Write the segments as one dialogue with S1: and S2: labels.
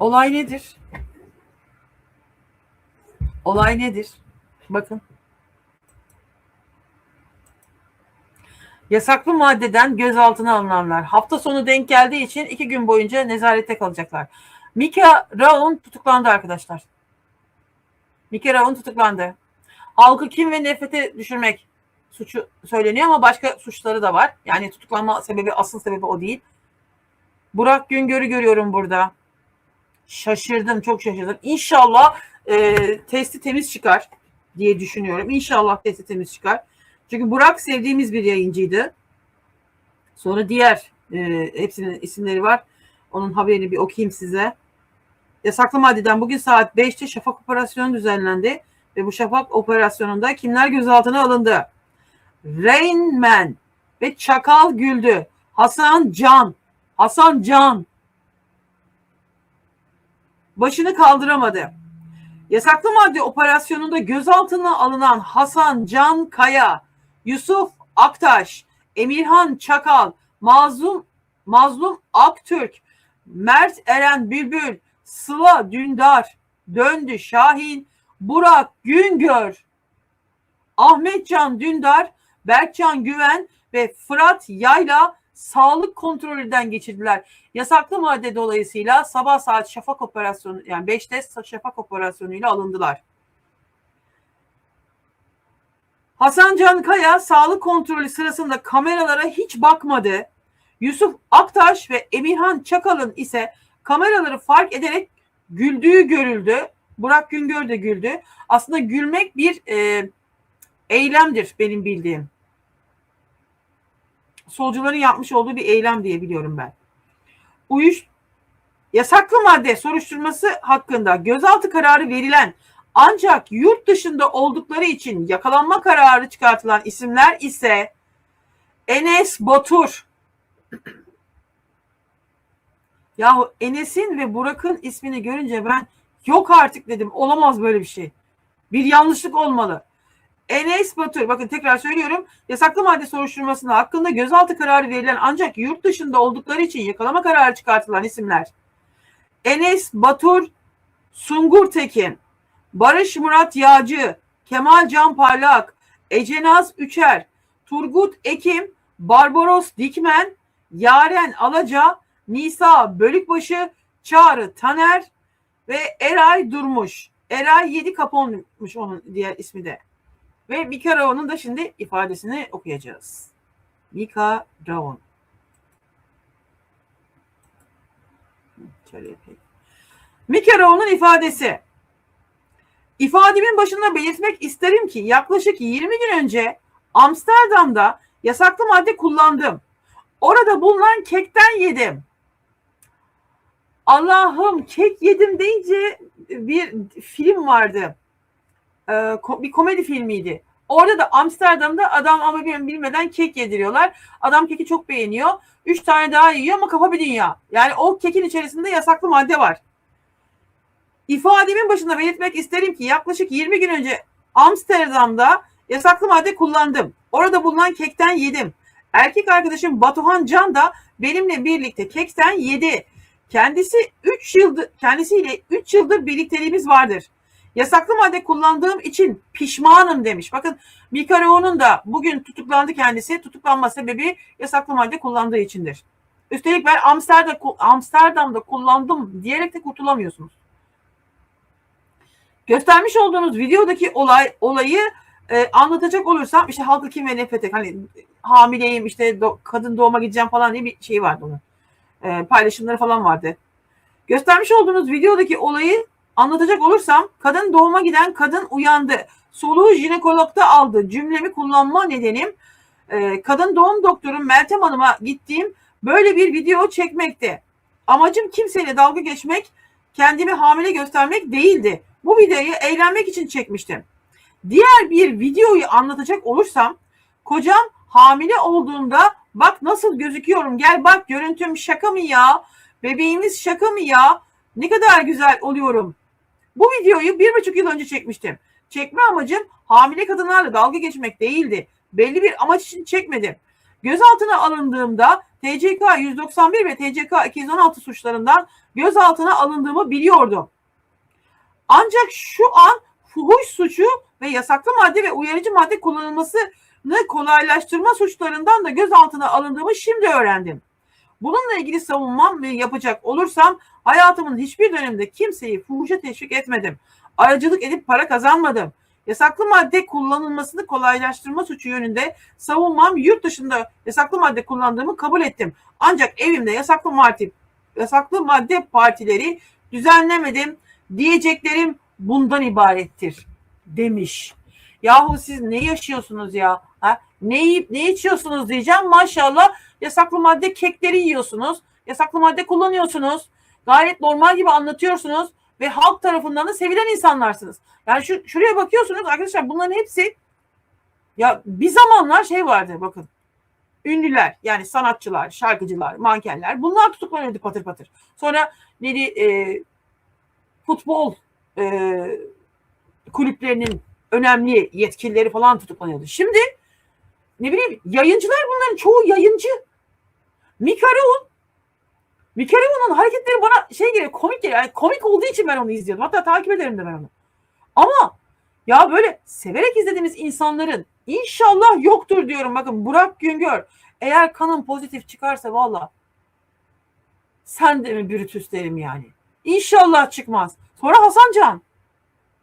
S1: Olay nedir? Olay nedir? Bakın. Yasaklı maddeden gözaltına alınanlar. Hafta sonu denk geldiği için iki gün boyunca nezarette kalacaklar. Mika Raun tutuklandı arkadaşlar. Mika Raun tutuklandı. Halkı kim ve nefrete düşürmek suçu söyleniyor ama başka suçları da var. Yani tutuklanma sebebi asıl sebebi o değil. Burak Güngör'ü görüyorum burada. Şaşırdım, çok şaşırdım. İnşallah e, testi temiz çıkar diye düşünüyorum. İnşallah testi temiz çıkar. Çünkü Burak sevdiğimiz bir yayıncıydı. Sonra diğer e, hepsinin isimleri var. Onun haberini bir okuyayım size. Yasaklı maddeden bugün saat 5'te şafak operasyonu düzenlendi. Ve bu şafak operasyonunda kimler gözaltına alındı? Rain Man ve Çakal Güldü. Hasan Can. Hasan Can. Başını kaldıramadı. Yasaklı madde operasyonunda gözaltına alınan Hasan Can Kaya, Yusuf Aktaş, Emirhan Çakal, Mazlum Mazlum Aktürk, Mert Eren Bülbül, Sıla Dündar, Döndü Şahin, Burak Güngör, Ahmetcan Dündar, Berkcan Güven ve Fırat Yayla sağlık kontrolünden geçirdiler. Yasaklı madde dolayısıyla sabah saat şafak operasyonu yani 5'te şafak operasyonuyla alındılar. Hasan Can Kaya sağlık kontrolü sırasında kameralara hiç bakmadı. Yusuf Aktaş ve Emirhan Çakal'ın ise kameraları fark ederek güldüğü görüldü. Burak Güngör de güldü. Aslında gülmek bir e, eylemdir benim bildiğim. Solcuların yapmış olduğu bir eylem diye biliyorum ben. Uyuş yasaklı madde soruşturması hakkında gözaltı kararı verilen ancak yurt dışında oldukları için yakalanma kararı çıkartılan isimler ise Enes Batur. Yahu Enes'in ve Burak'ın ismini görünce ben yok artık dedim. Olamaz böyle bir şey. Bir yanlışlık olmalı. Enes Batur, bakın tekrar söylüyorum, yasaklı madde soruşturmasında hakkında gözaltı kararı verilen ancak yurt dışında oldukları için yakalama kararı çıkartılan isimler. Enes Batur, Sungur Tekin, Barış Murat Yağcı, Kemal Can Parlak, Ecenaz Üçer, Turgut Ekim, Barbaros Dikmen, Yaren Alaca, Nisa Bölükbaşı, Çağrı Taner ve Eray Durmuş. Eray Yedi Kapon'muş onun diğer ismi de. Ve Mika Raon'un da şimdi ifadesini okuyacağız. Mika Raon. Şöyle yapayım. Mika Raon'un ifadesi. İfademin başında belirtmek isterim ki yaklaşık 20 gün önce Amsterdam'da yasaklı madde kullandım. Orada bulunan kekten yedim. Allah'ım kek yedim deyince bir film vardı e, bir komedi filmiydi. Orada da Amsterdam'da adam ama bilmeden kek yediriyorlar. Adam keki çok beğeniyor. Üç tane daha yiyor ama kafa bir dünya. Yani o kekin içerisinde yasaklı madde var. İfademin başında belirtmek isterim ki yaklaşık 20 gün önce Amsterdam'da yasaklı madde kullandım. Orada bulunan kekten yedim. Erkek arkadaşım Batuhan Can da benimle birlikte kekten yedi. Kendisi 3 yıldır kendisiyle 3 yıldır birlikteliğimiz vardır. Yasaklı madde kullandığım için pişmanım demiş. Bakın Mika Rao'nun da bugün tutuklandı kendisi. Tutuklanma sebebi yasaklı madde kullandığı içindir. Üstelik ben Amsterdam, Amsterdam'da kullandım diyerek de kurtulamıyorsunuz. Göstermiş olduğunuz videodaki olay olayı e, anlatacak olursam işte halkı kim ve nefret hani hamileyim işte do, kadın doğuma gideceğim falan diye bir şey vardı onun. E, paylaşımları falan vardı. Göstermiş olduğunuz videodaki olayı Anlatacak olursam kadın doğuma giden kadın uyandı. Soluğu jinekologda aldı. Cümlemi kullanma nedenim e, kadın doğum doktoru Meltem Hanım'a gittiğim böyle bir video çekmekti. Amacım kimseyle dalga geçmek, kendimi hamile göstermek değildi. Bu videoyu eğlenmek için çekmiştim. Diğer bir videoyu anlatacak olursam kocam hamile olduğunda bak nasıl gözüküyorum gel bak görüntüm şaka mı ya bebeğimiz şaka mı ya ne kadar güzel oluyorum bu videoyu bir buçuk yıl önce çekmiştim. Çekme amacım hamile kadınlarla dalga geçmek değildi. Belli bir amaç için çekmedim. Gözaltına alındığımda TCK 191 ve TCK 216 suçlarından gözaltına alındığımı biliyordum. Ancak şu an fuhuş suçu ve yasaklı madde ve uyarıcı madde kullanılmasını kolaylaştırma suçlarından da gözaltına alındığımı şimdi öğrendim. Bununla ilgili savunmam ve yapacak olursam hayatımın hiçbir döneminde kimseyi fuhuşa teşvik etmedim. Aracılık edip para kazanmadım. Yasaklı madde kullanılmasını kolaylaştırma suçu yönünde savunmam yurt dışında yasaklı madde kullandığımı kabul ettim. Ancak evimde yasaklı madde, yasaklı madde partileri düzenlemedim diyeceklerim bundan ibarettir demiş. Yahu siz ne yaşıyorsunuz ya? Ha? Ne yiyip ne içiyorsunuz diyeceğim. Maşallah yasaklı madde kekleri yiyorsunuz. Yasaklı madde kullanıyorsunuz. Gayet normal gibi anlatıyorsunuz ve halk tarafından da sevilen insanlarsınız. Yani şu, şuraya bakıyorsunuz arkadaşlar bunların hepsi ya bir zamanlar şey vardı bakın. Ünlüler yani sanatçılar, şarkıcılar, mankenler bunlar tutuklanıyordu patır patır. Sonra neydi e, futbol e, kulüplerinin önemli yetkilileri falan tutuklanıyordu. Şimdi ne bileyim yayıncılar bunların çoğu yayıncı. Mika Raun Mika Raun'un hareketleri bana şey geliyor komik geliyor. Yani komik olduğu için ben onu izliyordum. Hatta takip ederim de ben onu. Ama ya böyle severek izlediğimiz insanların inşallah yoktur diyorum. Bakın Burak Güngör eğer kanın pozitif çıkarsa valla sen de mi Brutus derim yani. İnşallah çıkmaz. Sonra Hasan Can.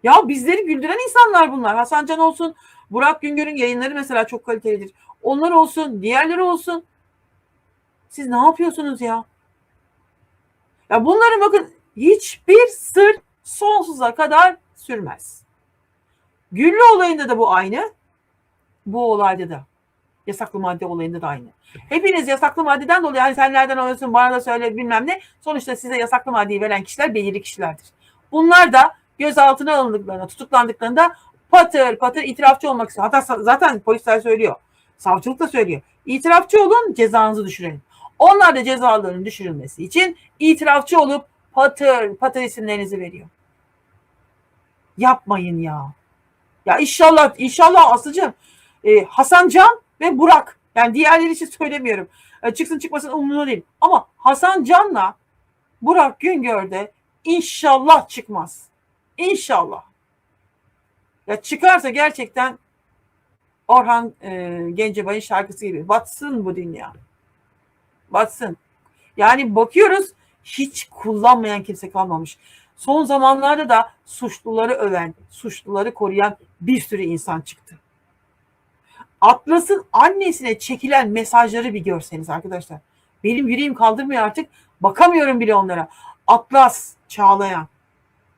S1: Ya bizleri güldüren insanlar bunlar. Hasan Can olsun, Burak Güngör'ün yayınları mesela çok kalitelidir. Onlar olsun, diğerleri olsun. Siz ne yapıyorsunuz ya? Ya bunların bakın hiçbir sır sonsuza kadar sürmez. Güllü olayında da bu aynı. Bu olayda da. Yasaklı madde olayında da aynı. Hepiniz yasaklı maddeden dolayı hani sen nereden alıyorsun bana da söyle bilmem ne. Sonuçta size yasaklı maddeyi veren kişiler belirli kişilerdir. Bunlar da gözaltına alındıklarında, tutuklandıklarında patır patır itirafçı olmak istiyor. Hatta zaten polisler söylüyor. Savcılık da söylüyor. İtirafçı olun cezanızı düşürelim. Onlar da cezalarının düşürülmesi için itirafçı olup patır patır isimlerinizi veriyor. Yapmayın ya. Ya inşallah inşallah Aslıcığım e, Hasan Can ve Burak yani diğerleri için söylemiyorum. E, çıksın çıkmasın umurumda değil. Ama Hasan Can'la Burak Güngör'de inşallah çıkmaz. İnşallah. Ya çıkarsa gerçekten Orhan e, Gencebay'ın şarkısı gibi batsın bu dünya. Batsın. Yani bakıyoruz hiç kullanmayan kimse kalmamış. Son zamanlarda da suçluları öven, suçluları koruyan bir sürü insan çıktı. Atlas'ın annesine çekilen mesajları bir görseniz arkadaşlar. Benim yüreğim kaldırmıyor artık. Bakamıyorum bile onlara. Atlas Çağlayan.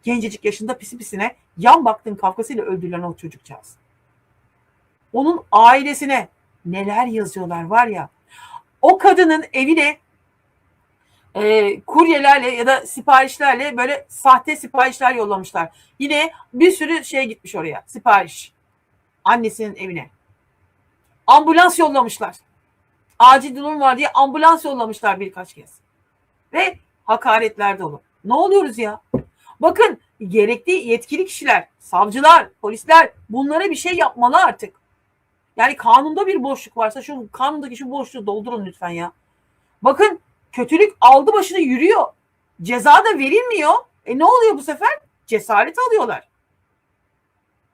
S1: Gencecik yaşında pisi pisine yan baktığın kavgasıyla öldürülen o çocukcağız. Onun ailesine neler yazıyorlar var ya. O kadının evine e, kuryelerle ya da siparişlerle böyle sahte siparişler yollamışlar. Yine bir sürü şey gitmiş oraya sipariş. Annesinin evine. Ambulans yollamışlar. Acil durum var diye ambulans yollamışlar birkaç kez. Ve hakaretler dolu. Ne oluyoruz ya? Bakın gerekli yetkili kişiler, savcılar, polisler bunlara bir şey yapmalı artık. Yani kanunda bir boşluk varsa şu kanundaki şu boşluğu doldurun lütfen ya. Bakın kötülük aldı başını yürüyor. Ceza da verilmiyor. E ne oluyor bu sefer? Cesaret alıyorlar.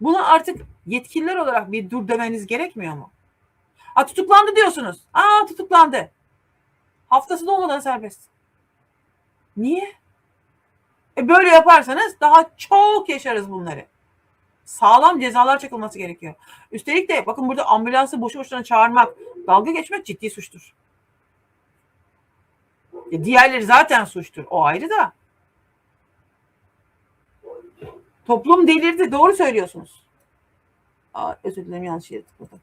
S1: Buna artık yetkililer olarak bir dur demeniz gerekmiyor mu? Ha tutuklandı diyorsunuz. Aa tutuklandı. Haftası dolmadan serbest. Niye? E böyle yaparsanız daha çok yaşarız bunları. Sağlam cezalar çakılması gerekiyor. Üstelik de bakın burada ambulansı boşu boşuna çağırmak, dalga geçmek ciddi suçtur. E diğerleri zaten suçtur. O ayrı da. Toplum delirdi. Doğru söylüyorsunuz. Aa, özür dilerim yanlış yere tıkladım.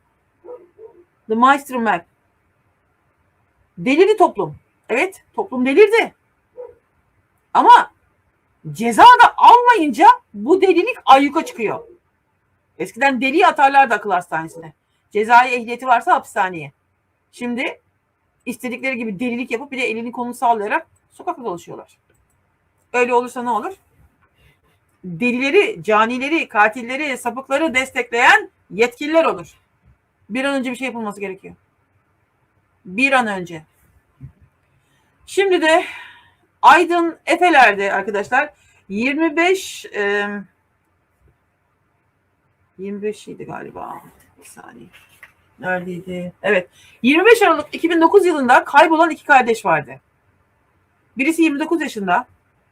S1: The Maestro Map. Delirdi toplum. Evet toplum delirdi. Ama ceza da almayınca bu delilik ayyuka çıkıyor. Eskiden deliyi atarlardı akıl hastanesine. Cezai ehliyeti varsa hapishaneye. Şimdi istedikleri gibi delilik yapıp bir de elini kolunu sallayarak sokakta dolaşıyorlar. Öyle olursa ne olur? Delileri, canileri, katilleri, sapıkları destekleyen yetkililer olur. Bir an önce bir şey yapılması gerekiyor. Bir an önce. Şimdi de Aydın Efeler'de arkadaşlar 25 e, 25 idi galiba. Bir saniye. Neredeydi? Evet. 25 Aralık 2009 yılında kaybolan iki kardeş vardı. Birisi 29 yaşında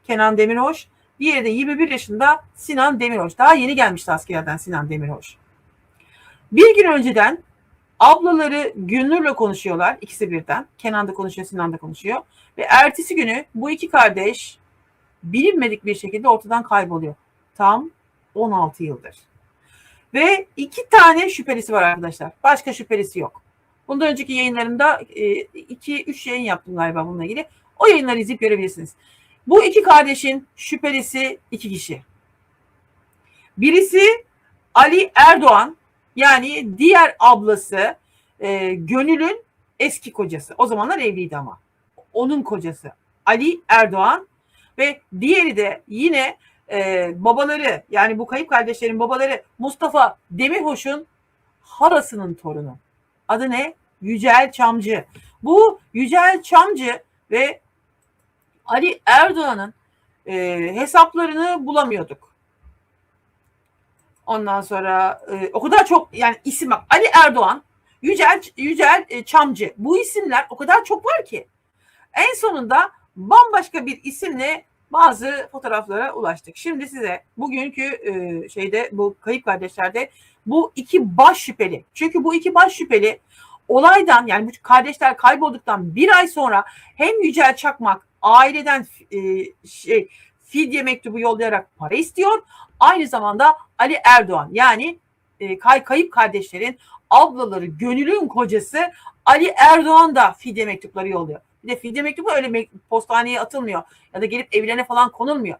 S1: Kenan Demirhoş. Diğeri de 21 yaşında Sinan Demirhoş. Daha yeni gelmişti askerden Sinan Demirhoş. Bir gün önceden ablaları Günnur'la konuşuyorlar. ikisi birden. Kenan da konuşuyor, Sinan da konuşuyor. Ve ertesi günü bu iki kardeş bilinmedik bir şekilde ortadan kayboluyor. Tam 16 yıldır. Ve iki tane şüphelisi var arkadaşlar. Başka şüphelisi yok. Bundan önceki yayınlarımda e, iki, üç yayın yaptım galiba bununla ilgili. O yayınları izleyip görebilirsiniz. Bu iki kardeşin şüphelisi iki kişi. Birisi Ali Erdoğan yani diğer ablası e, Gönül'ün eski kocası. O zamanlar evliydi ama. Onun kocası Ali Erdoğan ve diğeri de yine e, babaları yani bu kayıp kardeşlerin babaları Mustafa Demirhoş'un harasının torunu. Adı ne? Yücel Çamcı. Bu Yücel Çamcı ve Ali Erdoğan'ın e, hesaplarını bulamıyorduk. Ondan sonra e, o kadar çok yani isim bak Ali Erdoğan, Yücel Yücel e, Çamcı. Bu isimler o kadar çok var ki. En sonunda bambaşka bir isimle bazı fotoğraflara ulaştık. Şimdi size bugünkü e, şeyde bu kayıp kardeşlerde bu iki baş şüpheli. Çünkü bu iki baş şüpheli olaydan yani bu kardeşler kaybolduktan bir ay sonra hem Yücel Çakmak aileden e, şey fidye mektubu yollayarak para istiyor. Aynı zamanda Ali Erdoğan yani e, kay, kayıp kardeşlerin ablaları Gönül'ün kocası Ali Erdoğan da fidye mektupları yolluyor. Bir de fidye mektubu öyle postaneye atılmıyor ya da gelip evlerine falan konulmuyor.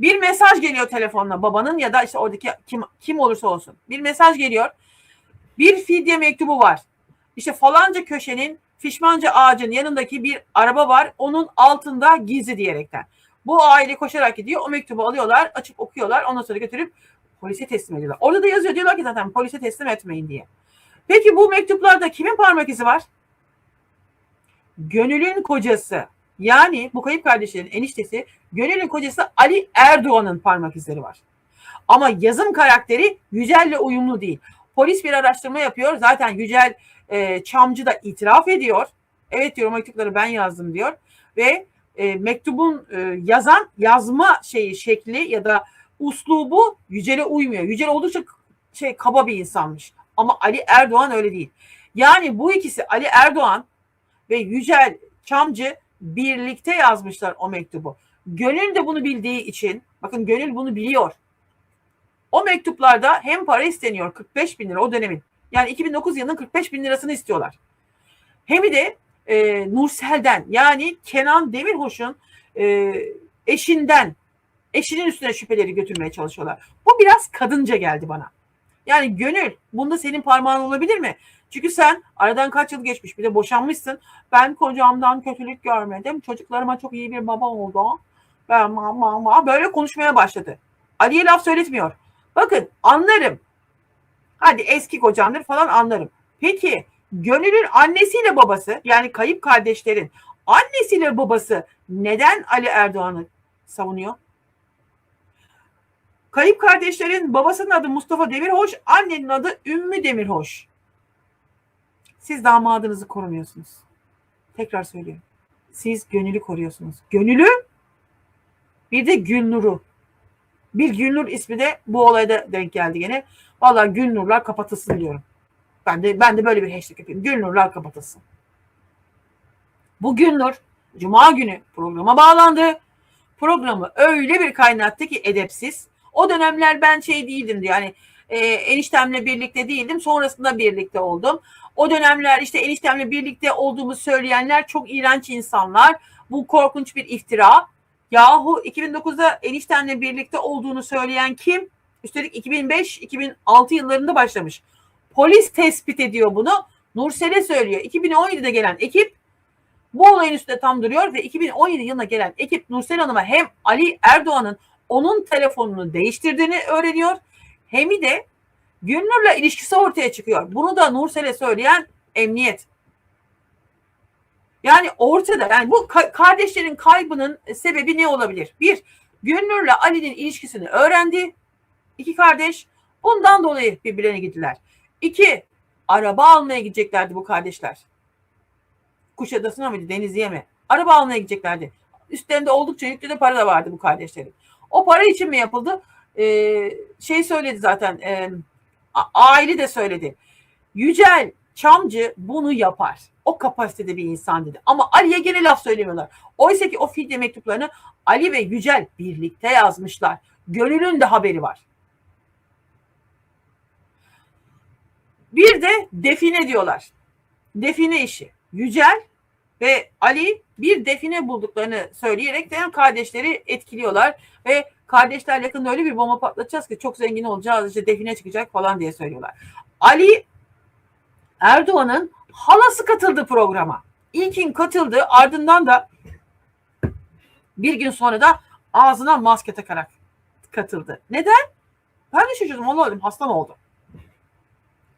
S1: Bir mesaj geliyor telefonla babanın ya da işte oradaki kim kim olursa olsun. Bir mesaj geliyor. Bir fidye mektubu var. İşte falanca köşenin fişmanca ağacın yanındaki bir araba var. Onun altında gizli diyerekten. Bu aile koşarak gidiyor. O mektubu alıyorlar, açıp okuyorlar. Ondan sonra götürüp polise teslim ediyorlar. Orada da yazıyor diyorlar ki zaten polise teslim etmeyin diye. Peki bu mektuplarda kimin parmak izi var? Gönül'ün kocası yani bu kayıp kardeşlerin eniştesi Gönül'ün kocası Ali Erdoğan'ın parmak izleri var. Ama yazım karakteri Yücel'le uyumlu değil. Polis bir araştırma yapıyor. Zaten Yücel e, Çamcı da itiraf ediyor. Evet diyor mektupları ben yazdım diyor. Ve e, mektubun e, yazan yazma şeyi şekli ya da uslubu Yücel'e uymuyor. Yücel oldukça şey kaba bir insanmış. Ama Ali Erdoğan öyle değil. Yani bu ikisi Ali Erdoğan ve Yücel Çamcı birlikte yazmışlar o mektubu. Gönül de bunu bildiği için, bakın Gönül bunu biliyor. O mektuplarda hem para isteniyor 45 bin lira o dönemin. Yani 2009 yılının 45 bin lirasını istiyorlar. Hem de e, Nursel'den yani Kenan Demirhoş'un e, eşinden eşinin üstüne şüpheleri götürmeye çalışıyorlar. Bu biraz kadınca geldi bana. Yani gönül bunda senin parmağın olabilir mi? Çünkü sen aradan kaç yıl geçmiş bir de boşanmışsın. Ben kocamdan kötülük görmedim. Çocuklarıma çok iyi bir baba oldu. Ben mama böyle konuşmaya başladı. Ali'ye laf söyletmiyor. Bakın anlarım. Hadi eski kocandır falan anlarım. Peki Gönül'ün annesiyle babası yani kayıp kardeşlerin annesiyle babası neden Ali Erdoğan'ı savunuyor? Kayıp kardeşlerin babasının adı Mustafa Demirhoş, annenin adı Ümmü Demirhoş. Siz damadınızı korumuyorsunuz. Tekrar söylüyorum. Siz gönülü koruyorsunuz. Gönülü bir de Gülnur'u. Bir Gülnur ismi de bu olayda denk geldi gene. Vallahi Gülnurlar kapatılsın diyorum. Ben de ben de böyle bir hashtag yapayım. Gülnurlar kapatılsın. Bu Gülnur Cuma günü programa bağlandı. Programı öyle bir kaynattı ki edepsiz. O dönemler ben şey değildim diye yani e, eniştemle birlikte değildim. Sonrasında birlikte oldum. O dönemler işte eniştemle birlikte olduğumu söyleyenler çok iğrenç insanlar. Bu korkunç bir iftira. Yahu 2009'da eniştemle birlikte olduğunu söyleyen kim? Üstelik 2005-2006 yıllarında başlamış. Polis tespit ediyor bunu. Nursel'e söylüyor. 2017'de gelen ekip bu olayın üstünde tam duruyor ve 2017 yılına gelen ekip Nursel Hanım'a hem Ali Erdoğan'ın onun telefonunu değiştirdiğini öğreniyor. Hem de Gülnur'la ilişkisi ortaya çıkıyor. Bunu da Nursel'e söyleyen emniyet. Yani ortada yani bu ka- kardeşlerin kaybının sebebi ne olabilir? Bir, Gülnur'la Ali'nin ilişkisini öğrendi. İki kardeş bundan dolayı birbirlerine gittiler. İki, araba almaya gideceklerdi bu kardeşler. Kuşadası'na mıydı Denizli'ye mi? Araba almaya gideceklerdi. Üstlerinde oldukça yüklü de para da vardı bu kardeşlerin. O para için mi yapıldı? Ee, şey söyledi zaten e, aile de söyledi. Yücel Çamcı bunu yapar. O kapasitede bir insan dedi. Ama Ali'ye gene laf söylemiyorlar. Oysa ki o fidye mektuplarını Ali ve Yücel birlikte yazmışlar. Gönül'ün de haberi var. Bir de define diyorlar. Define işi. Yücel ve Ali bir define bulduklarını söyleyerek de kardeşleri etkiliyorlar ve kardeşler yakında öyle bir bomba patlatacağız ki çok zengin olacağız işte define çıkacak falan diye söylüyorlar. Ali Erdoğan'ın halası katıldı programa. İlkin katıldı ardından da bir gün sonra da ağzına maske takarak katıldı. Neden? Ben de şaşırdım. Allah dedim hasta mı oldu?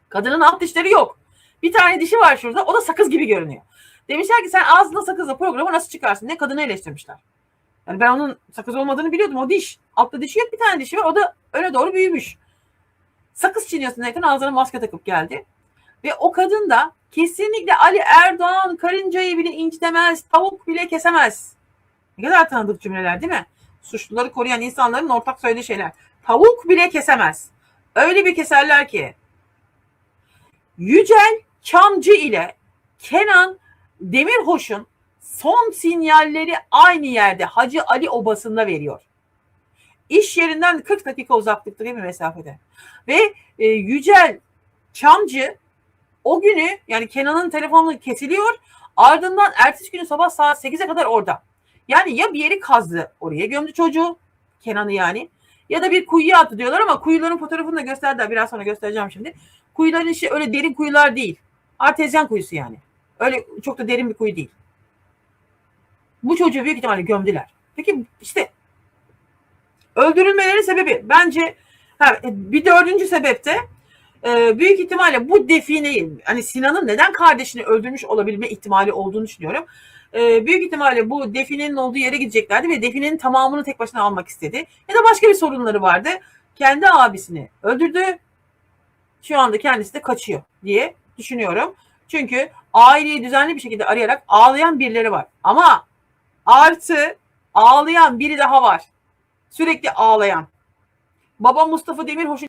S1: Kadının alt dişleri yok. Bir tane dişi var şurada. O da sakız gibi görünüyor. Demişler ki sen ağzında sakızla programı nasıl çıkarsın? Ne kadını eleştirmişler. Yani ben onun sakız olmadığını biliyordum. O diş. Altta dişi yok bir tane dişi var. O da öne doğru büyümüş. Sakız çiğniyorsun derken ağzına maske takıp geldi. Ve o kadın da kesinlikle Ali Erdoğan karıncayı bile incitemez, tavuk bile kesemez. Ne kadar tanıdık cümleler değil mi? Suçluları koruyan insanların ortak söylediği şeyler. Tavuk bile kesemez. Öyle bir keserler ki. Yücel Çamcı ile Kenan Demirhoş'un son sinyalleri aynı yerde Hacı Ali Obası'nda veriyor. İş yerinden 40 dakika uzaklıkta değil mi mesafede? Ve e, Yücel Çamcı o günü yani Kenan'ın telefonu kesiliyor. Ardından ertesi günü sabah saat 8'e kadar orada. Yani ya bir yeri kazdı oraya gömdü çocuğu Kenan'ı yani ya da bir kuyuya attı diyorlar ama kuyuların fotoğrafını da gösterdiler. Biraz sonra göstereceğim şimdi. Kuyuların işi öyle derin kuyular değil. Artezyen kuyusu yani. Öyle çok da derin bir kuyu değil. Bu çocuğu büyük ihtimalle gömdüler. Peki işte öldürülmeleri sebebi bence ha, bir dördüncü sebepte e, büyük ihtimalle bu defineyi hani Sinan'ın neden kardeşini öldürmüş olabilme ihtimali olduğunu düşünüyorum. E, büyük ihtimalle bu definenin olduğu yere gideceklerdi ve definenin tamamını tek başına almak istedi. Ya da başka bir sorunları vardı. Kendi abisini öldürdü. Şu anda kendisi de kaçıyor diye düşünüyorum. Çünkü aileyi düzenli bir şekilde arayarak ağlayan birileri var. Ama artı ağlayan biri daha var. Sürekli ağlayan. Baba Mustafa Demirhoş'un